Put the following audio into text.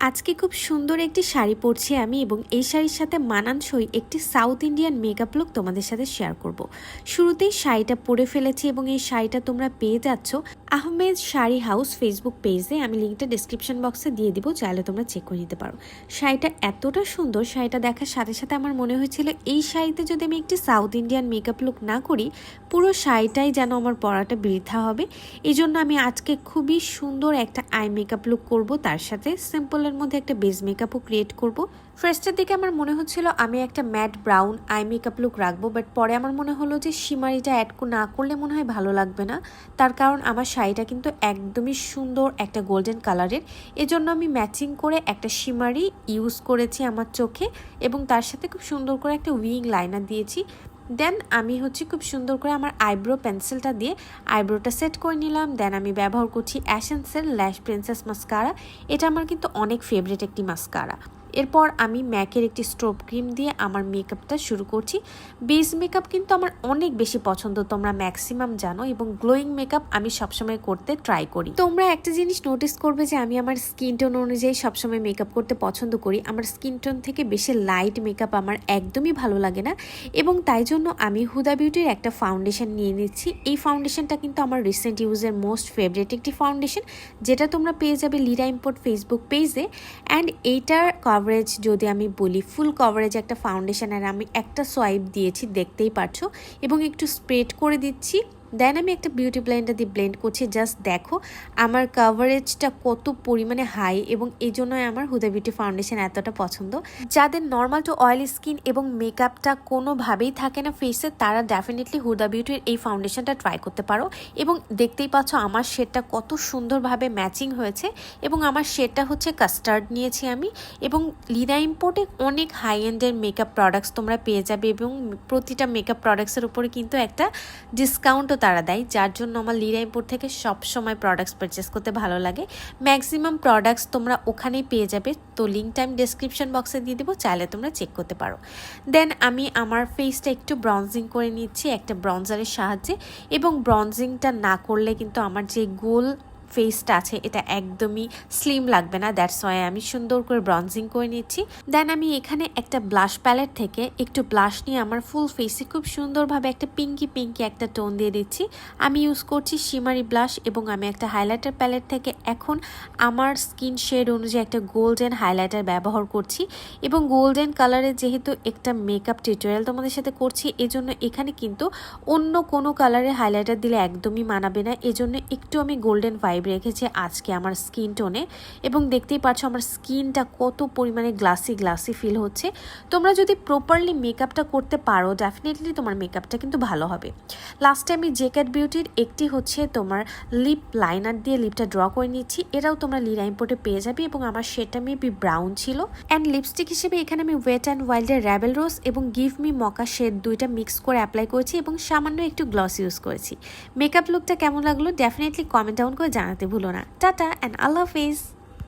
আজকে খুব সুন্দর একটি শাড়ি পরছি আমি এবং এই শাড়ির সাথে মানানসই একটি সাউথ ইন্ডিয়ান মেকআপ লুক তোমাদের সাথে শেয়ার করব। শুরুতেই শাড়িটা পরে ফেলেছি এবং এই শাড়িটা তোমরা পেয়ে যাচ্ছ আহমেদ শাড়ি হাউস ফেসবুক পেজে আমি লিঙ্কটা ডিসক্রিপশন বক্সে দিয়ে দিব, চাইলে তোমরা চেক করে নিতে পারো। শাড়িটা এতটা সুন্দর, শাড়িটা দেখার সাথে সাথে আমার মনে হয়েছিল এই শাড়িতে যদি আমি একটি সাউথ ইন্ডিয়ান মেকআপ লুক না করি, পুরো শাড়িটাই যেন আমার পরাটা বৃথা হবে। এই জন্য আমি আজকে খুবই সুন্দর একটা আই মেকআপ লুক করব, তার সাথে সিম্পলের মধ্যে একটা বেস মেকআপও ক্রিয়েট করব। ফার্স্টের দিকে আমার মনে হচ্ছিল আমি একটা matte brown eye makeup look রাখব বাট পরে আমার মনে হলো যে সিমারিটা অ্যাড না করলে মনে হয় ভালো লাগবে না। তার কারণ আমার শাড়িটা কিন্তু একদমই সুন্দর একটা গোল্ডেন কালারের এজন্য আমি ম্যাচিং করে একটা সিমারি ইউজ করেছি আমার চোখে এবং তার সাথে খুব সুন্দর করে একটা উইং লাইনার দিয়েছি। দেন আমি হচ্ছে খুব সুন্দর করে আমার আইব্রো পেন্সিলটা দিয়ে আইব্রোটা সেট করে নিলাম। দেন আমি ব্যবহার করছি অ্যাসেন্সের ল্যাশ প্রিন্সেস মাস্কারা এটা আমার কিন্তু অনেক ফেভারিট একটি মাস্কারা এরপর আমি ম্যাকের একটি স্ট্রোব ক্রিম দিয়ে আমার মেকআপটা শুরু করছি। বেস মেকআপ কিন্তু আমার অনেক বেশি পছন্দ, তোমরা ম্যাক্সিমাম জানো এবং গ্লোয়িং মেকআপ আমি সবসময় করতে ট্রাই করি। তোমরা একটা জিনিস নোটিস করবে যে আমি আমার স্কিন টোন অনুযায়ী সবসময় মেকআপ করতে পছন্দ করি। আমার স্কিন টোন থেকে বেশি লাইট মেকআপ আমার একদমই ভালো লাগে না এবং তাই জন্য আমি হুদা বিউটির একটা ফাউন্ডেশন নিয়ে নিচ্ছি। এই ফাউন্ডেশনটা কিন্তু আমার রিসেন্ট ইউজের মোস্ট ফেভারিট একটি ফাউন্ডেশন যেটা তোমরা পেয়ে যাবে লিরা ইম্পোর্ট ফেসবুক পেজে অ্যান্ড এইটার কভারেজ যদি আমি বলি ফুল কভারেজ একটা ফাউন্ডেশন আর আমি একটা সোয়াইপ দিয়েছি, দেখতেই পারছ। এবং একটু স্প্রেড করে দিচ্ছি। দেন আমি একটা বিউটি ব্লেন্ডার দিয়ে ব্লেন্ড করছি জাস্ট দেখো, আমার কাভারেজটা কত পরিমাণে হাই এবং এই জন্যই আমার হুদা বিউটি ফাউন্ডেশন এতটা পছন্দ। যাদের নর্মাল টু অয়েলি স্কিন এবং মেকআপটা কোনোভাবেই থাকে না ফেসে তারা ডেফিনেটলি হুদা বিউটির এই ফাউন্ডেশনটা ট্রাই করতে পারো এবং দেখতেই পাচ্ছ আমার শেডটা কত সুন্দরভাবে ম্যাচিং হয়েছে এবং আমার শেডটা হচ্ছে কাস্টার্ড নিয়েছি আমি এবং লিনা ইম্পোর্টে অনেক হাই এন্ডের মেকআপ প্রোডাক্টস তোমরা পেয়ে যাবে এবং প্রতিটা মেকআপ প্রোডাক্টসের উপরে কিন্তু একটা ডিসকাউন্টও তারা দেয়, যার জন্য আমার লিরাইমপুর থেকে সব সময় প্রোডাক্টস পারচেস করতে ভালো লাগে। ম্যাক্সিমাম প্রোডাক্টস তোমরা ওখানেই পেয়ে যাবে, তো লিঙ্ক টাইম ডিসক্রিপশন বক্সে দিয়ে দেবো, চাইলে তোমরা চেক করতে পারো। দেন আমি আমার ফেসটা একটু ব্রঞ্জিং করে নিচ্ছি, একটা ব্রঞ্জারের সাহায্যে, এবং ব্রঞ্জিংটা না করলে কিন্তু আমার যে গোল ফেসটা আছে, এটা একদমই স্লিম লাগবে না দ্যাটস ওয়াই আমি সুন্দর করে ব্রঞ্জিং করে নিচ্ছি। দেন আমি এখানে একটা ব্লাশ প্যালেট থেকে একটু ব্লাশ নিয়ে আমার ফুল ফেসে খুব সুন্দরভাবে একটা পিঙ্কি পিঙ্কি একটা টোন দিয়ে দিচ্ছি। আমি ইউজ করছি শিমারি ব্লাশ এবং আমি একটা হাইলাইটার প্যালেট থেকে এখন আমার স্কিন শেড অনুযায়ী একটা গোল্ডেন হাইলাইটার ব্যবহার করছি। এবং গোল্ডেন কালারের যেহেতু একটা মেকআপ টিউটোরিয়াল তোমাদের সাথে করছি, এজন্য এখানে কিন্তু অন্য কোনো কালারের হাইলাইটার দিলে একদমই মানাবে না। এজন্য একটু আমি গোল্ডেন ভাইব ভাইব রেখেছে আজকে আমার স্কিন টোনে এবং দেখতেই পাচ্ছ আমার স্কিনটা কত পরিমাণে গ্লাসি গ্লাসি ফিল হচ্ছে। তোমরা যদি প্রপারলি মেকআপটা করতে পারো ডেফিনেটলি তোমার মেকআপটা কিন্তু ভালো হবে। লাস্টে আমি জেকেট বিউটির একটি হচ্ছে তোমার লিপ লাইনার দিয়ে লিপটা ড্র করে নিচ্ছি। এটাও তোমরা লিরা ইম্পোর্টে পেয়ে যাবে এবং আমার সেটা মেবি ব্রাউন ছিল। অ্যান্ড লিপস্টিক হিসেবে এখানে আমি ওয়েট অ্যান্ড ওয়াইল্ডের র্যাবেল রোজ এবং গিভ মি মকা শেড দুইটা মিক্স করে অ্যাপ্লাই করেছি এবং সামান্য একটু গ্লস ইউজ করেছি। মেকআপ লুকটা কেমন লাগল? ডেফিনেটলি কমেন্ট ডাউন করে জানাতে ভুলো না। Tata and Allah Hafiz